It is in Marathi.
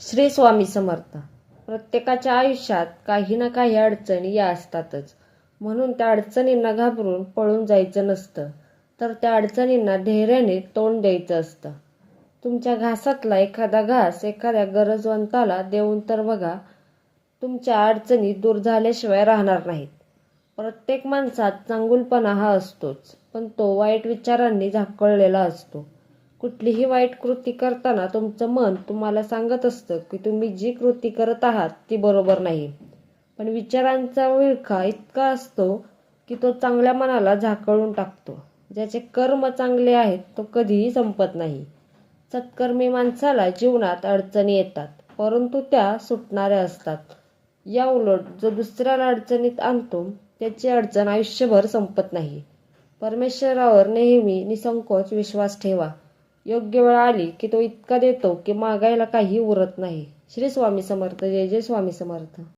श्री स्वामी समर्थ. प्रत्येकाच्या आयुष्यात काही ना काही अडचणी या असतातच. म्हणून त्या अडचणींना घाबरून पळून जायचं नसतं. तर त्या अडचणींना धैर्याने तोंड द्यायचं असतं. तुमच्या घासातला एखादा घास एखाद्या गरजवंताला देऊन तर बघा तुमच्या अडचणी दूर झाल्याशिवाय राहणार नाहीत. प्रत्येक माणसात चांगुलपणा हा असतोच पण तो वाईट विचारांनी झाकळलेला असतो. कुठलीही वाईट कृती करताना तुमचं मन तुम्हाला सांगत असतं की तुम्ही जी कृती करत आहात ती बरोबर नाही. पण विचारांचा विळखा इतका असतो की तो चांगल्या मनाला झाकळून टाकतो. ज्याचे कर्म चांगले आहेत तो कधीही संपत नाही. सत्कर्मी माणसाला जीवनात अडचणी येतात परंतु त्या सुटणाऱ्या असतात. या उलट जो दुसऱ्याला अडचणीत आणतो त्याची अडचण आयुष्यभर संपत नाही. परमेश्वरावर नेहमी निसंकोच विश्वास ठेवा. योग्य वेळ आली की तो इतका देतो की मागायला काही उरत नाही. श्री स्वामी समर्थ जय जय स्वामी समर्थ.